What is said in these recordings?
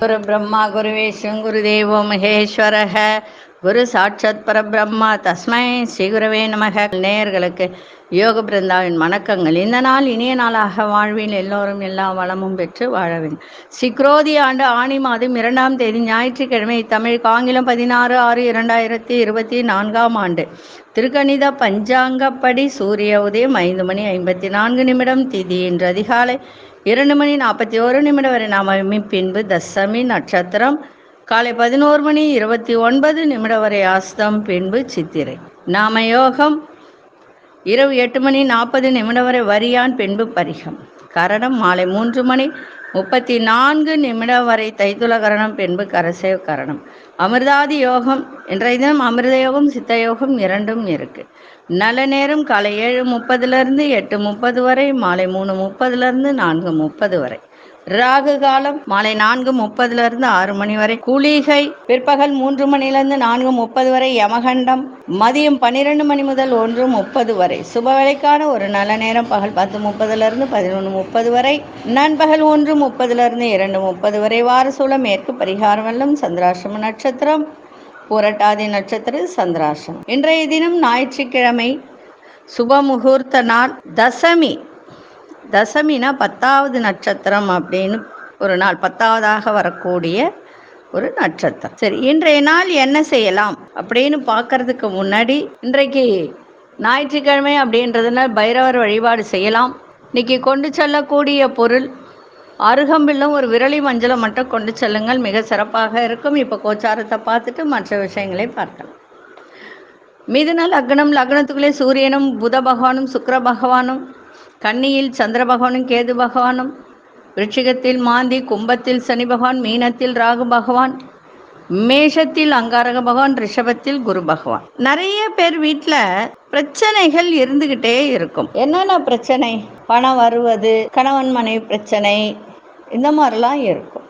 குரு பிரம்மா குரு விஷ்ணு குரு தேவோ மகேஸ்வரக. குரு சாட்சாத் பரபிரம்மா தஸ்மை ஸ்ரீ குருவே நமக. நேயர்களுக்கு யோக பிருந்தாவின் வணக்கங்கள். இந்த நாள் இனிய நாளாக வாழ்வில் எல்லோரும் எல்லா வளமும் பெற்று வாழ வேண்டும் சிக்ரோதி ஆண்டு ஆணி மாதம் இரண்டாம் தேதி ஞாயிற்றுக்கிழமை தமிழ் ஆங்கிலம் பதினாறு ஆறு இரண்டாயிரத்தி இருபத்தி நான்காம் ஆண்டு. திருக்கணித பஞ்சாங்கப்படி சூரிய உதயம் ஐந்து மணி ஐம்பத்தி நான்கு நிமிடம் திதி இன்று அதிகாலை இரண்டு மணி நாற்பத்தி ஒரு நிமிடம் வரை நாமமி பின்பு தசமி நட்சத்திரம் காலை பதினோரு மணி இருபத்தி ஒன்பது நிமிடம் வரை ஆஸ்தம் பின்பு சித்திரை. நாம யோகம் இரவு எட்டு மணி நாற்பது நிமிடம் வரை வரியான் பின்பு பரிகம். கரணம் மாலை மூன்று மணி முப்பத்தி நான்கு நிமிடம் வரை தைத்துல கரணம் பின்பு கரசேவ கரணம். அமிர்தாதி யோகம் இன்றைய தினம் அமிர்த யோகம் சித்த யோகம் இரண்டும் இருக்கு. நல்ல நேரம் காலை ஏழு முப்பதுலேருந்து எட்டு முப்பது வரை மாலை மூணு முப்பதுலேருந்து நான்கு முப்பது வரை. ராகு காலம் மாலை நான்கு முப்பதுல இருந்து ஆறு மணி வரை. குளிகை பிற்பகல் மூன்று மணிலிருந்து நான்கு முப்பது வரை யமகண்டம். மதியம் பன்னிரெண்டு மணி முதல் ஒன்று முப்பது வரை. சுபவேளைக்கான ஒரு நல்ல நேரம் பகல் பத்து முப்பதுல இருந்து பதினொன்று முப்பது வரை. நண்பகல் ஒன்று முப்பதுல இருந்து இரண்டு முப்பது வரை. வார சூழம் மேற்கு பரிகாரம் வெள்ளம் சந்திராசிரம நட்சத்திரம் புரட்டாதி நட்சத்திர சந்திராசிரம் இன்றைய தினம் ஞாயிற்றுக்கிழமை சுப முகூர்த்த நாள் தசமி. தசமினா பத்தாவது நட்சத்திரம் அப்படின்னு ஒரு நாள் பத்தாவதாக வரக்கூடிய ஒரு நட்சத்திரம். சரி இன்றைய நாள் என்ன செய்யலாம் அப்படின்னு பார்க்கறதுக்கு முன்னாடி இன்றைக்கு ஞாயிற்றுக்கிழமை அப்படின்றதுனால பைரவர் வழிபாடு செய்யலாம். இன்னைக்கு கொண்டு செல்லக்கூடிய பொருள் அருகம்பில்லும் ஒரு விரலி மஞ்சளை மட்டும் கொண்டு செல்லுங்கள். மிக சிறப்பாக இருக்கும். இப்போ கோச்சாரத்தை பார்த்துட்டு மற்ற விஷயங்களை பார்க்கலாம். மிதுன லக்னம் லக்னத்துக்குள்ளே சூரியனும் புத பகவானும் சுக்கர பகவானும் கன்னியில் சந்திர பகவானும் கேது பகவானும் விருட்சிகத்தில் மாந்தி கும்பத்தில் சனி பகவான் மீனத்தில் ராகு பகவான் மேஷத்தில் அங்காரக பகவான் ரிஷபத்தில் குரு பகவான். நிறைய பேர் வீட்டில் பிரச்சனைகள் இருந்துகிட்டே இருக்கும். என்னென்ன பிரச்சனை? பணம் வருவது கணவன் மனைவி பிரச்சனை இந்த மாதிரிலாம் இருக்கும்.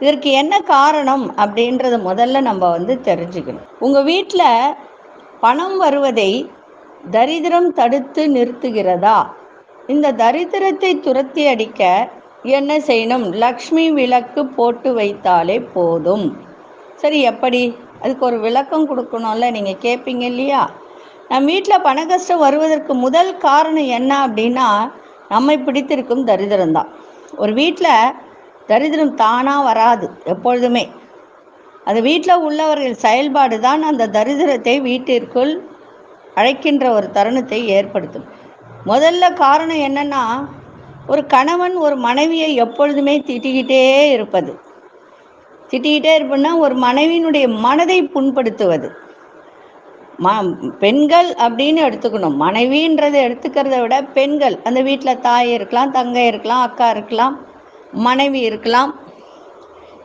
இதற்கு என்ன காரணம் அப்படின்றத முதல்ல நம்ம வந்து தெரிஞ்சுக்கணும். உங்கள் வீட்டில் பணம் வருவதை தரித்திரம் தடுத்து நிறுத்துகிறதா? இந்த தரித்திரத்தை துரத்தி அடிக்க என்ன செய்யணும்? லக்ஷ்மி விளக்கு போட்டு வைத்தாலே போதும். சரி எப்படி? அதுக்கு ஒரு விளக்கம் கொடுக்கணும்ல நீங்கள் கேட்பீங்க இல்லையா? நம்ம வீட்டில் பண கஷ்டம் வருவதற்கு முதல் காரணம் என்ன அப்படின்னா நம்மை பிடித்திருக்கும் தரித்திரம் தான். ஒரு வீட்டில் தரித்திரம் தானாக வராது எப்பொழுதுமே. அது வீட்டில் உள்ளவர்கள் செயல்பாடு தான் அந்த தரித்திரத்தை வீட்டிற்குள் அழைக்கின்ற ஒரு தருணத்தை ஏற்படுத்தும். முதல்ல காரணம் என்னன்னா ஒரு கணவன் ஒரு மனைவியை எப்பொழுதுமே திட்டிக்கிட்டே இருப்பது. திட்டிக்கிட்டே இருப்பதுன்னா ஒரு மனைவியினுடைய மனதை புண்படுத்துவது. ம பெண்கள் அப்படின்னு எடுத்துக்கணும். மனைவின்றதை எடுத்துக்கிறத விட பெண்கள் அந்த வீட்டில் தாய் இருக்கலாம் தங்கை இருக்கலாம் அக்கா இருக்கலாம் மனைவி இருக்கலாம்.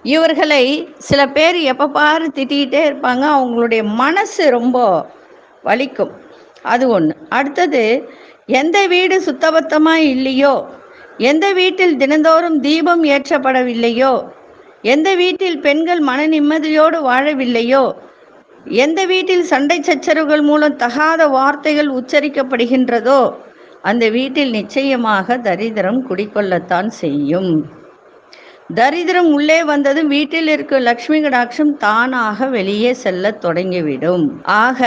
இவர்களை சில பேர் எப்போ பாரு திட்டிக்கிட்டே இருப்பாங்க. அவங்களுடைய மனசு ரொம்ப வலிக்கும். அது ஒன்று அடுத்தது எந்த வீடு சுத்தபத்தமாக இல்லையோ? எந்த வீட்டில் தினந்தோறும் தீபம் ஏற்றப்படவில்லையோ? எந்த வீட்டில் பெண்கள் மன நிம்மதியோடு வாழவில்லையோ? எந்த வீட்டில் சண்டை சச்சரவுகள் மூலம் தகாத வார்த்தைகள் உச்சரிக்கப்படுகின்றதோ? அந்த வீட்டில் நிச்சயமாக தரித்திரம் குடிக்கொள்ளத்தான் செய்யும். தரித்திரம் உள்ளே வந்ததும் வீட்டில் இருக்கும் லக்ஷ்மி கடாட்சம் தானாக வெளியே செல்ல தொடங்கிவிடும். ஆக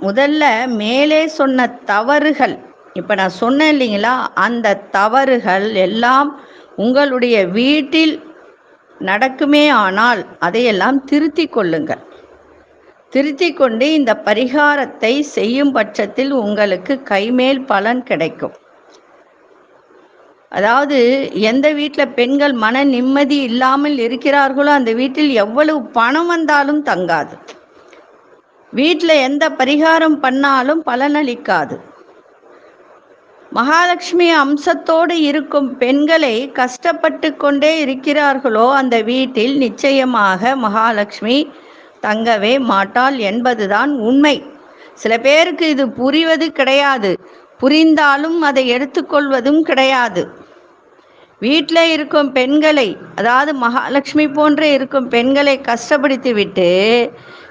முதல்ல மேலே சொன்ன தவறுகள் இப்போ நான் சொன்னேன் இல்லைங்களா அந்த தவறுகள் எல்லாம் உங்களுடைய வீட்டில் நடக்குமே ஆனால் அதையெல்லாம் திருத்தி கொள்ளுங்கள். திருத்தி கொண்டு இந்த பரிகாரத்தை செய்யும் பட்சத்தில் உங்களுக்கு கைமேல் பலன் கிடைக்கும். அதாவது எந்த வீட்டில் பெண்கள் மன நிம்மதி இல்லாமல் இருக்கிறார்களோ அந்த வீட்டில் எவ்வளவு பணம் வந்தாலும் தங்காது. வீட்டில் எந்த பரிகாரம் பண்ணாலும் பலனளிக்காது. மகாலட்சுமி அம்சத்தோடு இருக்கும் பெண்களை கஷ்டப்பட்டு கொண்டே இருக்கிறார்களோ அந்த வீட்டில் நிச்சயமாக மகாலட்சுமி தங்கவே மாட்டாள் என்பதுதான் உண்மை. சில பேருக்கு இது புரிவது கிடையாது. புரிந்தாலும் அதை எடுத்துக்கொள்வதும் கிடையாது. வீட்டில் இருக்கும் பெண்களை அதாவது மகாலட்சுமி போன்ற இருக்கும் பெண்களை கஷ்டப்படுத்தி விட்டு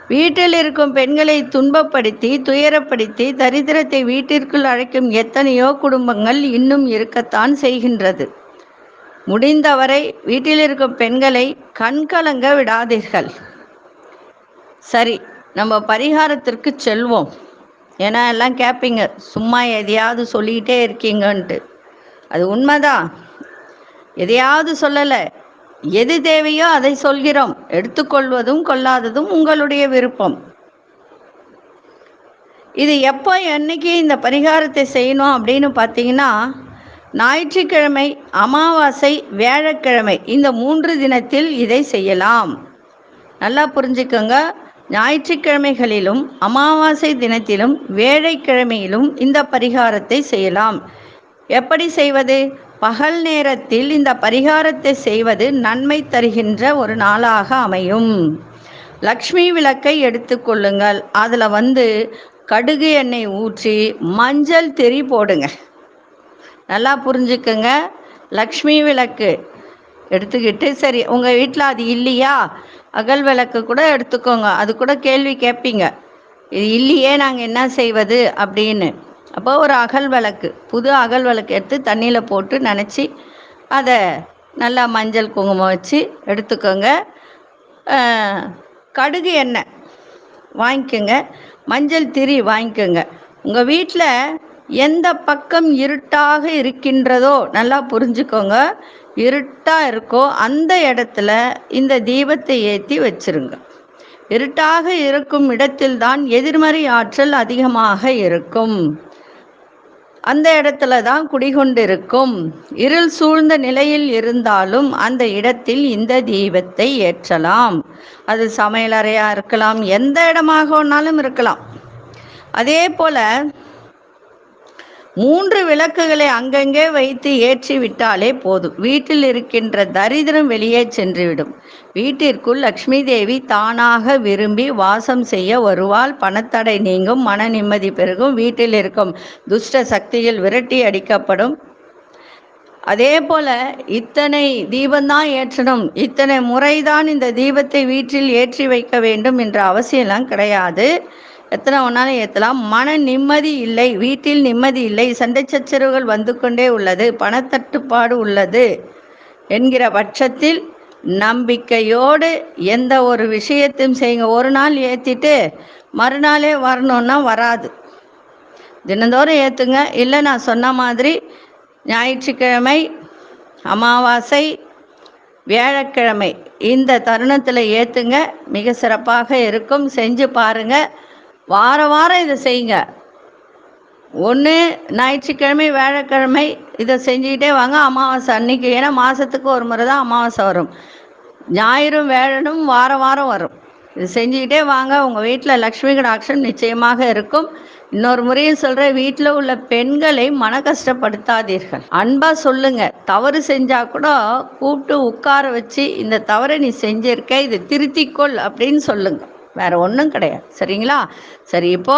வீட்டில் இருக்கும் பெண்களை துன்பப்படுத்தி துயரப்படுத்தி தரித்திரத்தை வீட்டிற்குள் அழைக்கும் எத்தனையோ குடும்பங்கள் இன்னும் இருக்கத்தான் செய்கின்றது. முடிந்தவரை வீட்டில் இருக்கும் பெண்களை கண்கலங்க விடாதீர்கள். சரி நம்ம பரிகாரத்திற்கு செல்வோம். ஏன்னா எல்லாம் கேட்பீங்க சும்மா எதையாவது சொல்லிக்கிட்டே இருக்கீங்கன்ட்டு. அது உண்மைதான். எதையாவது சொல்லலை. எது தேவையோ அதை சொல்கிறோம். எடுத்துக்கொள்வதும் கொள்ளாததும் உங்களுடைய விருப்பம். இது எப்போ என்னைக்கு இந்த பரிகாரத்தை செய்யணும் அப்படின்னு பார்த்தீங்கன்னா ஞாயிற்றுக்கிழமை அமாவாசை வியாழக்கிழமை இந்த மூன்று தினத்தில் இதை செய்யலாம். நல்லா புரிஞ்சுக்கோங்க. ஞாயிற்றுக்கிழமைகளிலும் அமாவாசை தினத்திலும் வேழைக்கிழமையிலும் இந்த பரிகாரத்தை செய்யலாம். எப்படி செய்வது? பகல் நேரத்தில் இந்த பரிகாரத்தை செய்வது நன்மை தருகின்ற ஒரு நாளாக அமையும். லக்ஷ்மி விளக்கை எடுத்துக்கொள்ளுங்கள் அதில் வந்து கடுகு எண்ணெய் ஊற்றி மஞ்சள் தெரி போடுங்க. நல்லா புரிஞ்சுக்கோங்க. லக்ஷ்மி விளக்கு எடுத்துக்கிட்டு சரி உங்கள் வீட்டில் அது இல்லையா? அகல் விளக்கு கூட எடுத்துக்கோங்க. அது கூட கேள்வி கேட்பீங்க இது இல்லையே நாங்கள் என்ன செய்வது? அப்படின்னு. அப்போ ஒரு அகல் விளக்கு புது அகல் விளக்கு எடுத்து தண்ணியில் போட்டு நினச்சி அதை நல்லா மஞ்சள் குங்குமம் வச்சு எடுத்துக்கோங்க. கடுகு எண்ணெய் வாங்கிக்கோங்க. மஞ்சள் திரி வாங்கிக்கோங்க. உங்கள் வீட்டில் எந்த பக்கம் இருட்டாக இருக்கின்றதோ நல்லா புரிஞ்சுக்கோங்க. இருட்டாக இருக்கோ அந்த இடத்துல இந்த தீபத்தை ஏற்றி வச்சிருங்க. இருட்டாக இருக்கும் இடத்தில்தான் எதிர்மறை ஆற்றல் அதிகமாக இருக்கும். அந்த இடத்துல தான் குடிகொண்டிருக்கும். இருள் சூழ்ந்த நிலையில் இருந்தாலும் அந்த இடத்தில் இந்த தீபத்தை ஏற்றலாம். அது சமையலறையா இருக்கலாம் எந்த இடமாக இருக்கலாம். அதே போல மூன்று விளக்குகளை அங்கங்கே வைத்து ஏற்றி விட்டாலே போதும். வீட்டில் இருக்கின்ற தரித்திரம் வெளியே சென்றுவிடும். வீட்டிற்குள் லக்ஷ்மி தேவி தானாக விரும்பி வாசம் செய்ய வருவாள். பணத்தடை நீங்கும் மன நிம்மதி பெருகும். வீட்டில் இருக்கும் துஷ்ட சக்தியில் விரட்டி அடிக்கப்படும். அதே போல இத்தனை தீபந்தான் ஏற்றணும். இத்தனை முறைதான் இந்த தீபத்தை வீட்டில் ஏற்றி வைக்க வேண்டும் என்ற அவசியம்லாம் கிடையாது. எத்தனை ஒன்றாலும் ஏற்றலாம் மன நிம்மதி இல்லை வீட்டில் நிம்மதி இல்லை. சண்டை சச்சரவுகள் வந்து கொண்டே உள்ளது. பணத்தட்டுப்பாடு உள்ளது என்கிற பட்சத்தில் நம்பிக்கையோடு எந்த ஒரு விஷயத்தையும் செய்யுங்க. ஒரு நாள் ஏற்றிட்டு மறுநாளே வரணும்னா வராது. தினந்தோறும் ஏற்றுங்க இல்லை நான் சொன்ன மாதிரி ஞாயிற்றுக்கிழமை அமாவாசை வியாழக்கிழமை இந்த தருணத்தில் ஏற்றுங்க மிக சிறப்பாக இருக்கும். செஞ்சு பாருங்கள் வார வாரம் இதை செய்யுங்க. ஒன்று ஞாயிற்றுக்கிழமை வியாழக்கிழமை இதை செஞ்சுக்கிட்டே வாங்க. அமாவாசை அன்னைக்கு ஏன்னா மாதத்துக்கு ஒரு முறை தான் அமாவாசை வரும். ஞாயிறும் வேழனும் வாரம் வாரம் வரும். இது செஞ்சுக்கிட்டே வாங்க. உங்கள் வீட்டில் லக்ஷ்மி கடாட்சம் நிச்சயமாக இருக்கும். இன்னொரு முறையும் சொல்கிறேன் வீட்டில் உள்ள பெண்களை மன கஷ்டப்படுத்தாதீர்கள் அன்பாக சொல்லுங்க. தவறு செஞ்சால் கூட கூப்பிட்டு உட்கார வச்சு இந்த தவறை நீ செஞ்சிருக்க இதை திருத்திக்கொள் அப்படின்னு சொல்லுங்கள் வேற ஒன்றும் கிடையாது. சரிங்களா? சரி இப்போ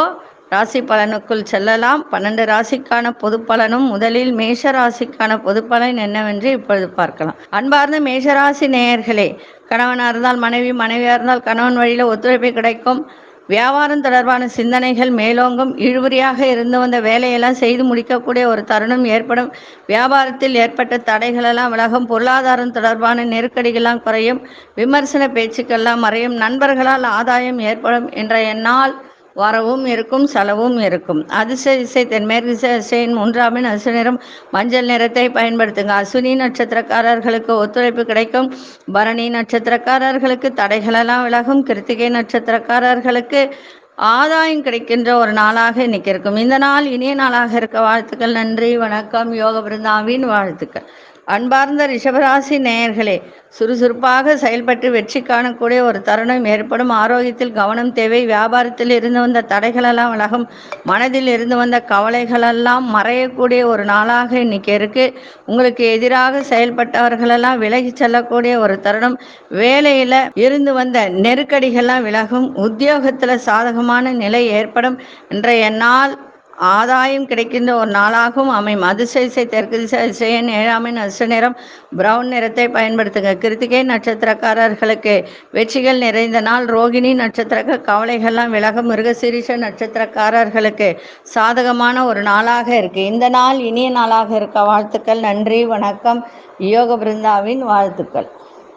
ராசி பலனுக்குள் செல்லலாம். பன்னெண்டு ராசிக்கான பொது பலனும் முதலில் மேஷ ராசிக்கான பொது பலன் என்னவென்று இப்பொழுது பார்க்கலாம். அன்பார்ந்த மேஷராசி நேயர்களே கணவனாக இருந்தால் மனைவி மனைவியாக இருந்தால் கணவன் வழியில் ஒத்துழைப்பு கிடைக்கும். வியாபாரம் தொடர்பான சிந்தனைகள் மேலோங்கும். இழுபறியாக இருந்து வந்த வேலையெல்லாம் செய்து முடிக்கக்கூடிய ஒரு தருணம் ஏற்படும். வியாபாரத்தில் ஏற்பட்ட தடைகளெல்லாம் விலகும். பொருளாதாரம் தொடர்பான நெருக்கடிகள்லாம் குறையும். விமர்சன பேச்சுக்கள்லாம் மறையும். நண்பர்களால் ஆதாயம் ஏற்படும் என்ற எண்ணால் வரவும் இருக்கும் செலவும் இருக்கும். அதிர்ஷ்ட திசை தென்மேற்கு இசையின் திசையின் மூன்றாமின் அசு நிறம் மஞ்சள் நிறத்தை பயன்படுத்துங்க. அசுனி நட்சத்திரக்காரர்களுக்கு ஒத்துழைப்பு கிடைக்கும். பரணி நட்சத்திரக்காரர்களுக்கு தடைகளெல்லாம் விலகும். கிருத்திகை நட்சத்திரக்காரர்களுக்கு ஆதாயம் கிடைக்கின்ற ஒரு நாளாக இன்னைக்கு இருக்கும். இந்த நாள் இனிய நாளாக இருக்க வாழ்த்துக்கள். நன்றி வணக்கம். யோக பிருந்தாவின் வாழ்த்துக்கள். அன்பார்ந்த ரிஷபராசி நேயர்களே சுறுசுறுப்பாக செயல்பட்டு வெற்றி காணக்கூடிய ஒரு தருணம் ஏற்படும். ஆரோக்கியத்தில் கவனம் தேவை வியாபாரத்தில் இருந்து வந்த தடைகளெல்லாம் விலகும். மனதில் இருந்து வந்த கவலைகளெல்லாம் மறையக்கூடிய ஒரு நாளாக இன்னைக்கு இருக்கு. உங்களுக்கு எதிராக செயல்பட்டவர்களெல்லாம் விலகி செல்லக்கூடிய ஒரு தருணம். வேலையில இருந்து வந்த நெருக்கடிகள்லாம் விலகும். உத்தியோகத்துல சாதகமான நிலை ஏற்படும். இன்றைய நாள் ஆதாயம் கிடைக்கின்ற ஒரு நாளாகவும் அமையும். அதிசய தெற்கு திசை அதிசயன் ஏழாமின் அசு நிறம் பிரவுன் நிறத்தை பயன்படுத்துங்க. கிருத்திகை நட்சத்திரக்காரர்களுக்கு வெற்றிகள் நிறைந்த நாள். ரோகிணி நட்சத்திர கவலைகள்லாம் விலகும் மிருகசீரிஷ நட்சத்திரக்காரர்களுக்கு சாதகமான ஒரு நாளாக இருக்கு. இந்த நாள் இனிய நாளாக இருக்க. வாழ்த்துக்கள் நன்றி வணக்கம். யோக பிருந்தாவின் வாழ்த்துக்கள்.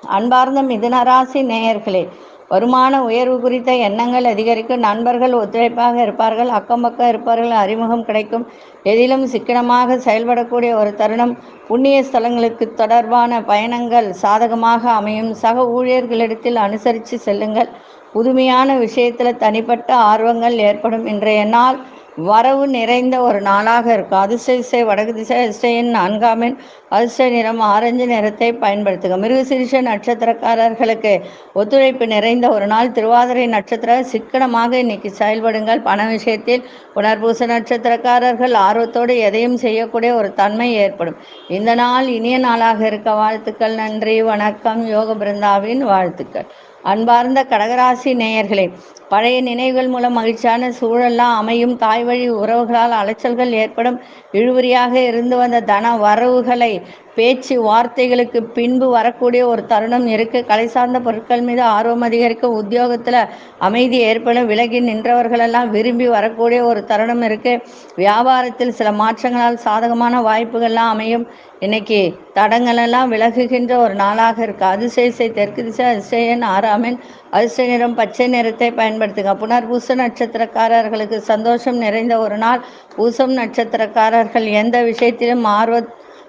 அன்பார்ந்த மிதுனராசி நேயர்களே வருமான உயர்வு குறித்த எண்ணங்கள் அதிகரிக்கும் நண்பர்கள் ஒத்துழைப்பாக இருப்பார்கள் அக்கம் பக்கம் இருப்பார்கள் அறிமுகம் கிடைக்கும். எதிலும் சிக்கனமாக செயல்படக்கூடிய ஒரு தருணம் புண்ணிய ஸ்தலங்களுக்கு தொடர்பான பயணங்கள் சாதகமாக அமையும். சக ஊழியர்களிடத்தில் அனுசரித்து செல்லுங்கள். புதுமையான விஷயத்தில் தனிப்பட்ட ஆர்வங்கள் ஏற்படும். இன்றைய நாள் வரவு நிறைந்த ஒரு நாளாக இருக்கும் அதிர்ஷ்ட திசை வடக்கு திசை அதிர்ஷ்டையின் நான்காமின் அதிர்ஷ்ட நிறம் ஆரஞ்சு நிறத்தை பயன்படுத்துக. மிருகசிரிஷ நட்சத்திரக்காரர்களுக்கு ஒத்துழைப்பு நிறைந்த ஒரு நாள். திருவாதிரை நட்சத்திர சிக்கனமாக இன்னைக்கு செயல்படுங்கள். பண விஷயத்தில் புனர்பூச நட்சத்திரக்காரர்கள் ஆர்வத்தோடு எதையும் செய்யக்கூடிய ஒரு தன்மை ஏற்படும். இந்த நாள் இனிய நாளாக இருக்க வாழ்த்துக்கள். நன்றி வணக்கம். யோக பிருந்தாவின் வாழ்த்துக்கள். அன்பார்ந்த கடகராசி நேயர்களே பழைய நினைவுகள் மூலம் மகிழ்ச்சியான சூழல்லாம் அமையும். தாய் வழி உறவுகளால் அலைச்சல்கள் ஏற்படும். இழுவரியாக இருந்து வந்த தன வரவுகளை பேச்சு வார்த்தைகளுக்கு பின்பு வரக்கூடிய ஒரு தருணம் இருக்கு. கலை சார்ந்த பொருட்கள் மீது ஆர்வம் அதிகரிக்கும் உத்தியோகத்தில் அமைதி ஏற்படும். விலகி நின்றவர்களெல்லாம் விரும்பி வரக்கூடிய ஒரு தருணம் இருக்கு. வியாபாரத்தில் சில மாற்றங்களால் சாதகமான வாய்ப்புகள்லாம் அமையும். இன்னைக்கு தடங்களெல்லாம் விலகுகின்ற ஒரு நாளாக இருக்கு. அதிசயசை தெற்கு திசை அதிசயன் ஆறாமின் அதிர்ஷ்ட நிறம் பச்சை நிறத்தை பயன்படுத்துங்க. புனர்பூச நட்சத்திரக்காரர்களுக்கு சந்தோஷம் நிறைந்த ஒரு நாள். பூசம் நட்சத்திரக்காரர்கள் எந்த விஷயத்திலும் ஆர்வ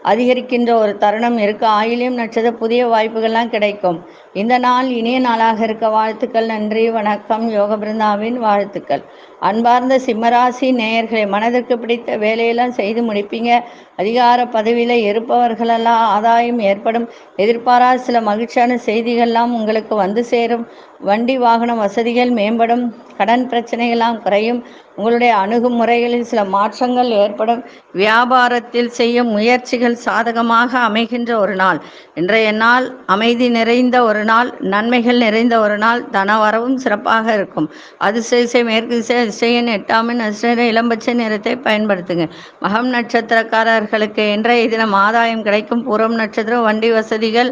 அதிகரிக்கின்ற ஒரு தருணம் இருக்கு. ஆயிலியம் நட்சத்திர புதிய வாய்ப்புகள்லாம் கிடைக்கும். இந்த நாள் இனிய நாளாக இருக்க. வாழ்த்துக்கள் நன்றி வணக்கம். யோக பிருந்தாவின் வாழ்த்துக்கள். அன்பார்ந்த சிம்மராசி நேயர்களை மனதிற்கு பிடித்த வேலையெல்லாம் செய்து முடிப்பீங்க. அதிகார பதவியில் இருப்பவர்களெல்லாம் ஆதாயம் ஏற்படும். எதிர்பாரா சில மகிழ்ச்சியான செய்திகள்லாம் உங்களுக்கு வந்து சேரும். வண்டி வாகன வசதிகள் மேம்படும். கடன் பிரச்சனைகள்லாம் குறையும். உங்களுடைய அணுகுமுறைகளில் சில மாற்றங்கள் ஏற்படும். வியாபாரத்தில் செய்யும் முயற்சிகள் சாதகமாக அமைகின்ற ஒரு நாள். இன்றைய நாள் அமைதி நிறைந்த ஒரு நாள். நன்மைகள் நிறைந்த ஒரு நாள். தனவரவும் சிறப்பாக இருக்கும். அதிசய மேற்கு திசை அதிசயன் எட்டாமின் அதிசய இளம்பச்சை நிறத்தை பயன்படுத்துங்க. மகம் நட்சத்திரக்காரர்களுக்கு இன்றைய தினம் ஆதாயம் கிடைக்கும். பூரம் நட்சத்திரம் வண்டி வசதிகள்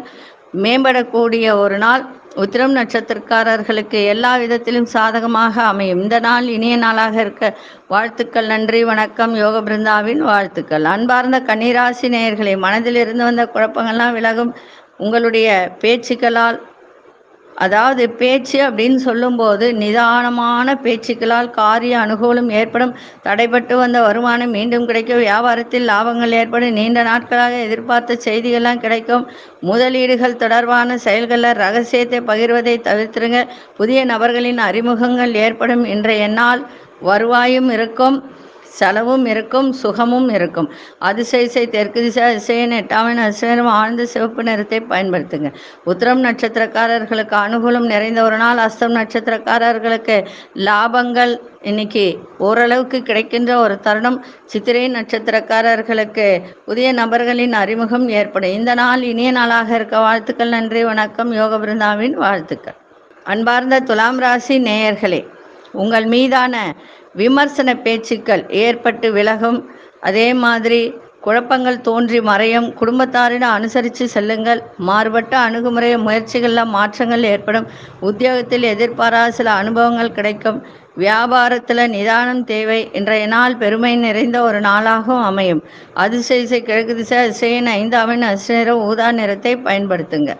மேம்படக்கூடிய ஒரு நாள். உத்திரம் நட்சத்திரக்காரர்களுக்கு எல்லா விதத்திலும் சாதகமாக அமையும். இந்த நாள் இனிய நாளாக இருக்க வாழ்த்துக்கள் நன்றி வணக்கம். யோக பிருந்தாவின் வாழ்த்துக்கள். அன்பார்ந்த கன்னிராசி நேயர்களை மனதில் இருந்து வந்த குழப்பங்கள்லாம் விலகும். உங்களுடைய பேச்சுக்களால் அதாவது பேச்சு அப்படின்னு சொல்லும்போது நிதானமான பேச்சுக்களால் காரிய அனுகூலம் ஏற்படும். தடைப்பட்டு வந்த வருமானம் மீண்டும் கிடைக்கும். வியாபாரத்தில் லாபங்கள் ஏற்படும். நீண்ட நாட்களாக எதிர்பார்த்த செய்திகள்லாம் கிடைக்கும். முதலீடுகள் தொடர்பான செயல்களில் ரகசியத்தை பகிர்வதை தவிர்த்துருங்க புதிய நபர்களின் அறிமுகங்கள் ஏற்படும். இன்றைய நாள் வருவாயும் இருக்கும். செலவும் இருக்கும் சுகமும் இருக்கும். அதிசயசை தெற்கு திசை அதிசயன் எட்டாவின் அதிசயம் ஆழ்ந்த சிவப்பு நிறத்தை பயன்படுத்துங்க. உத்திரம் நட்சத்திரக்காரர்களுக்கு அனுகூலம் நிறைந்த ஒரு நாள். அஸ்தம் நட்சத்திரக்காரர்களுக்கு லாபங்கள் இன்னைக்கு ஓரளவுக்கு கிடைக்கின்ற ஒரு தருணம். சித்திரை நட்சத்திரக்காரர்களுக்கு புதிய நபர்களின் அறிமுகம் ஏற்படும். இந்த நாள் இனிய நாளாக இருக்க வாழ்த்துக்கள் நன்றி வணக்கம். யோக பிருந்தாவின் வாழ்த்துக்கள். அன்பார்ந்த துலாம் ராசி நேயர்களே உங்கள் மீதான விமர்சன பேச்சுக்கள் ஏற்பட்டு விலகும். அதே மாதிரி குழப்பங்கள் தோன்றி மறையும். குடும்பத்தாரிடம் அனுசரித்து செல்லுங்கள். மாறுபட்ட அணுகுமுறை முயற்சிகளில் மாற்றங்கள் ஏற்படும். உத்தியோகத்தில் எதிர்பாராத சில அனுபவங்கள் கிடைக்கும். வியாபாரத்தில் நிதானம் தேவை. இன்றைய நாள் பெருமை நிறைந்த ஒரு நாளாகவும் அமையும். அதிசய கிழக்கு திசை அதிசயன் ஐந்தாவின் அசிர ஊதா நிறத்தை பயன்படுத்துங்க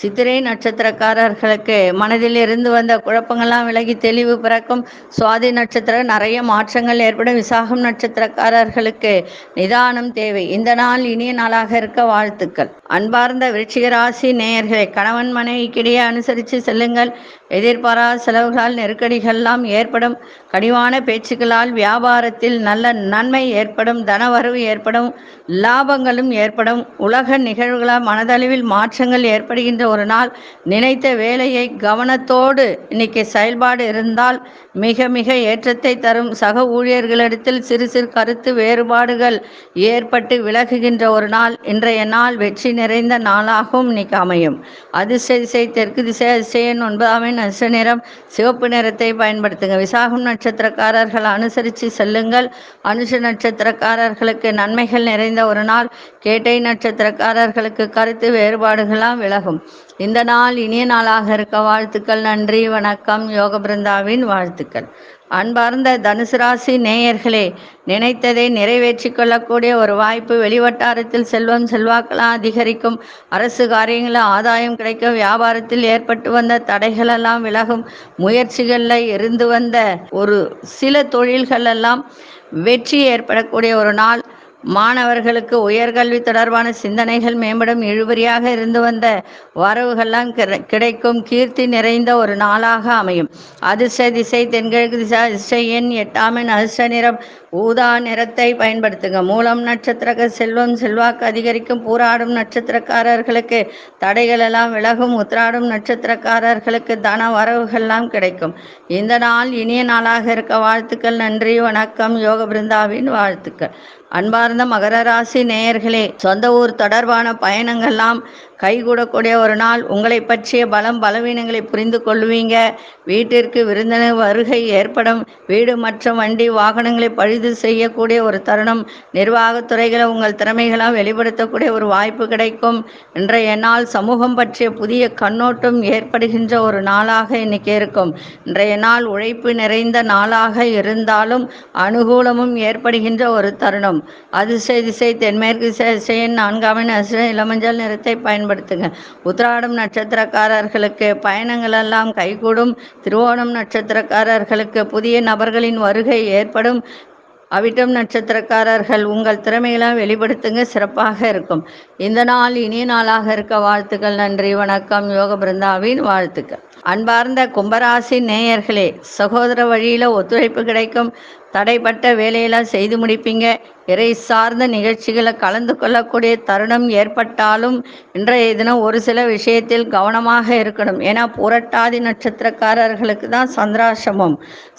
சித்திரை நட்சத்திரக்காரர்களுக்கு மனதில் இருந்து வந்த குழப்பங்கள்லாம் விலகி தெளிவு பிறக்கும். சுவாதி நட்சத்திரம் நிறைய மாற்றங்கள் ஏற்படும். விசாகம் நட்சத்திரக்காரர்களுக்கு நிதானம் தேவை. இந்த நாள் இனிய நாளாக இருக்க வாழ்த்துக்கள். அன்பார்ந்த விருச்சிகராசி நேயர்களை கணவன் மனைவிக்கிடையே அனுசரித்து செல்லுங்கள். எதிர்பாராத செலவுகளால் நெருக்கடிகள்லாம் ஏற்படும். கனிவான பேச்சுக்களால் வியாபாரத்தில் நல்ல நன்மை ஏற்படும் தனவரவு ஏற்படும் லாபங்களும் ஏற்படும். உலக நிகழ்வுகளால் மனதளவில் மாற்றங்கள் ஏற்படுகின்ற ஒரு நாள். நினைத்த வேலையை கவனத்தோடு இன்னைக்கு செயல்பாடு இருந்தால் மிக மிக ஏற்றத்தை தரும். சக ஊழியர்களிடத்தில் சிறு சிறு கருத்து வேறுபாடுகள் ஏற்பட்டு விலகுகின்ற ஒரு நாள். இன்றைய நாள் வெற்றி நிறைந்த நாளாகவும் இன்னைக்கு அமையும். அதிசய திசை தெற்கு திசை அதிசயன் ஒன்பதாம் நச நிறம். சிவப்பு நிறத்தை பயன்படுத்துங்க. விசாகம் நட்சத்திரக்காரர்கள் அனுசரித்து செல்லுங்கள். அனுஷ நட்சத்திரக்காரர்களுக்கு நன்மைகள் நிறைந்த ஒரு நாள். கேட்டை நட்சத்திரக்காரர்களுக்கு கருத்து வேறுபாடுகளாம் விலகும். இந்த நாள் இனிய நாளாக இருக்க. வாழ்த்துக்கள் நன்றி வணக்கம். யோக பிருந்தாவின் வாழ்த்துக்கள். அன்பார்ந்த தனுசு ராசி நேயர்களே நினைத்ததை நிறைவேற்றி கொள்ளக்கூடிய ஒரு வாய்ப்பு வெளிவட்டாரத்தில் செல்வம் செல்வாக்கெல்லாம் அதிகரிக்கும். அரசு காரியங்களில் ஆதாயம் கிடைக்கும் வியாபாரத்தில் ஏற்பட்டு வந்த தடைகளெல்லாம் விலகும். முயற்சிகளில் இருந்து வந்த ஒரு சில தொழில்களெல்லாம் வெற்றி ஏற்படக்கூடிய ஒரு நாள். மாணவர்களுக்கு உயர்கல்வி தொடர்பான சிந்தனைகள் மேம்படும் இழுபறியாக இருந்து வந்த வரவுகள்லாம் கிடைக்கும் கீர்த்தி நிறைந்த ஒரு நாளாக அமையும். அதிர்ஷ்ட திசை தென்கிழக்கு திசை அதிர்ஷ்ட எண் எட்டாமின் அதிர்ஷ்ட நிறம் ஊதா நிறத்தை பயன்படுத்துங்க. மூலம் நட்சத்திரக்கு செல்வம் செல்வாக்கு அதிகரிக்கும். பூராடும் நட்சத்திரக்காரர்களுக்கு தடைகள் எல்லாம் விலகும். உத்திராடும் நட்சத்திரக்காரர்களுக்கு தன வரவுகள்லாம் கிடைக்கும். இந்த நாள் இனிய நாளாக இருக்க. வாழ்த்துக்கள் நன்றி வணக்கம். யோக பிருந்தாவின் வாழ்த்துக்கள். அன்பார்ந்த மகர ராசி நேயர்களே சொந்த ஊர் தொடர்பான பயணங்கள்லாம் கைகூடக்கூடிய ஒரு நாள் உங்களை பற்றிய பலம் பலவீனங்களை புரிந்து கொள்வீங்க. வீட்டிற்கு விருந்தினர் வருகை ஏற்படும். வீடு மற்றும் வண்டி வாகனங்களை பழுது செய்யக்கூடிய ஒரு தருணம். நிர்வாகத்துறைகளை உங்கள் திறமைகளால் வெளிப்படுத்தக்கூடிய ஒரு வாய்ப்பு கிடைக்கும். இன்றைய நாள் சமூகம் பற்றிய புதிய கண்ணோட்டம் ஏற்படுகின்ற ஒரு நாளாக இன்னைக்கு இருக்கும். இன்றைய நாள் உழைப்பு நிறைந்த நாளாக இருந்தாலும் அனுகூலமும் ஏற்படுகின்ற ஒரு தருணம். அதிசய திசை தென்மேற்கு திசை திசையின் நான்காமின் இளமஞ்சல் இளமஞ்சள் நிறத்தை பயன்படுத்துங்க. உத்திராடம் நட்சத்திரக்காரர்களுக்கு பயணங்கள் எல்லாம் கைகூடும். திருவோணம் நட்சத்திரக்காரர்களுக்கு புதிய நபர்களின் வருகை ஏற்படும். அவிட்டம் நட்சத்திரக்காரர்கள் உங்கள் திறமையெல்லாம் வெளிப்படுத்துங்க சிறப்பாக இருக்கும். இந்த நாள் இனிய நாளாக இருக்க வாழ்த்துக்கள் நன்றி வணக்கம். யோக பிருந்தாவின் வாழ்த்துக்கள். அன்பார்ந்த கும்பராசி நேயர்களே சகோதர வழியில் ஒத்துழைப்பு கிடைக்கும். தடைப்பட்ட வேலையெல்லாம் செய்து முடிப்பீங்க. இறை சார்ந்த நிகழ்ச்சிகளை கலந்து கொள்ளக்கூடிய தருணம் ஏற்பட்டாலும் இன்றைய தினம் ஒரு சில விஷயத்தில் கவனமாக இருக்கணும். ஏன்னா புரட்டாதி நட்சத்திரக்காரர்களுக்கு தான் சந்திராசிரமம்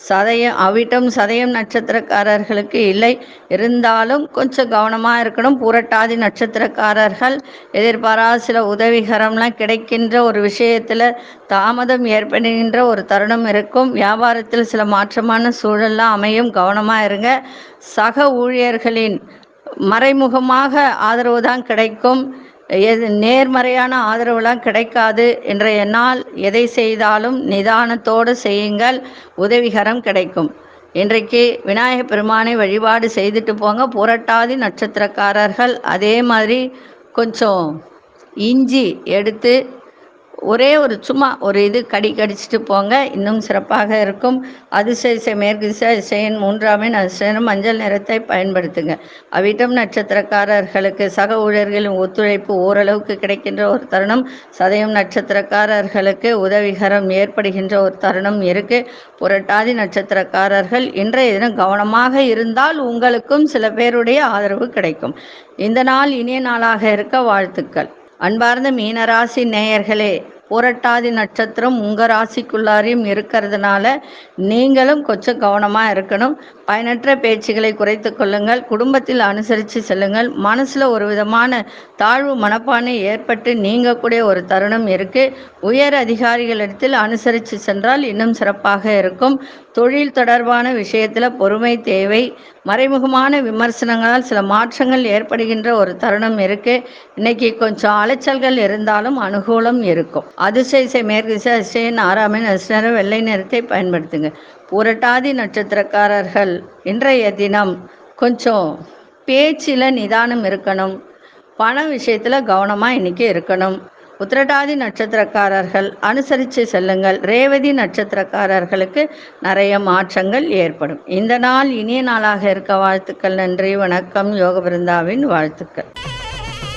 சதயம் அவிட்டம் சதயம் நட்சத்திரக்காரர்களுக்கு இல்லை. இருந்தாலும் கொஞ்சம் கவனமாக இருக்கணும். புரட்டாதி நட்சத்திரக்காரர்கள் எதிர்பாராத சில உதவிகரம்லாம் கிடைக்கின்ற ஒரு விஷயத்தில் தாமதம் ஏற்படுகின்ற ஒரு தருணம் இருக்கும். வியாபாரத்தில் சில மாற்றமான சூழல்லாம் அமையும். கவனம் கவனமாக இருங்க. சக ஊழியர்களின் மறைமுகமாக ஆதரவு தான் கிடைக்கும். எது நேர்மறையான ஆதரவுலாம் கிடைக்காது இன்றைய நாள் எதை செய்தாலும் நிதானத்தோடு செய்யுங்கள். உதவிகரம் கிடைக்கும். இன்றைக்கு விநாயகப் பெருமானை வழிபாடு செய்துட்டு போங்க. புரட்டாதி நட்சத்திரக்காரர்கள் அதே மாதிரி கொஞ்சம் இஞ்சி எடுத்து ஒரே ஒரு சும்மா ஒரு இது கடி கடிச்சிட்டு போங்க. இன்னும் சிறப்பாக இருக்கும். அதிசய மேற்கு திசையின் அதிசயன் மூன்றாமின் அதிசயம் மஞ்சள் நிறத்தை பயன்படுத்துங்க. அவிட்டம் நட்சத்திரக்காரர்களுக்கு சக ஊழியர்களின் ஒத்துழைப்பு ஓரளவுக்கு கிடைக்கின்ற ஒரு தருணம். சதயம் நட்சத்திரக்காரர்களுக்கு உதவிகரம் ஏற்படுகின்ற ஒரு தருணம் இருக்கு. புரட்டாதி நட்சத்திரக்காரர்கள் இன்றைய தினம் கவனமாக இருந்தால் உங்களுக்கும் சில பேருடைய ஆதரவு கிடைக்கும். இந்த நாள் இனிய நாளாக இருக்க வாழ்த்துக்கள். அன்பார்ந்த மீனராசி நேயர்களே புரட்டாதி நட்சத்திரம் உங்கள் ராசிக்குள்ளாரையும் இருக்கிறதுனால நீங்களும் கொஞ்சம் கவனமாக இருக்கணும். பயனற்ற பேச்சுகளை குறைத்து கொள்ளுங்கள் குடும்பத்தில் அனுசரித்து செல்லுங்கள். மனசில் ஒரு விதமான தாழ்வு மனப்பான்மை ஏற்பட்டு நீங்கக்கூடிய ஒரு தருணம் இருக்குது உயர் அதிகாரிகளிடத்தில் அனுசரித்து சென்றால் இன்னும் சிறப்பாக இருக்கும். தொழில் தொடர்பான விஷயத்தில் பொறுமை தேவை மறைமுகமான விமர்சனங்களால் சில மாற்றங்கள் ஏற்படுகின்ற ஒரு தருணம் இருக்குது இன்னைக்கு கொஞ்சம் அலைச்சல்கள் இருந்தாலும் அனுகூலம் இருக்கும். அதிசய மேற்கு திசை அதிசயன் ஆறாமின் அதிர்ஷ்ட வெள்ளை நிறத்தை பயன்படுத்துங்க. புரட்டாதி நட்சத்திரக்காரர்கள் இன்றைய தினம் கொஞ்சம் பேச்சில் நிதானம் இருக்கணும். பண விஷயத்தில் கவனமாக இன்னைக்கு இருக்கணும். உத்திரட்டாதி நட்சத்திரக்காரர்கள் அனுசரித்து செல்லுங்கள். ரேவதி நட்சத்திரக்காரர்களுக்கு நிறைய மாற்றங்கள் ஏற்படும். இந்த நாள் இனிய நாளாக இருக்க வாழ்த்துக்கள் நன்றி வணக்கம் யோக பிருந்தாவின் வாழ்த்துக்கள்.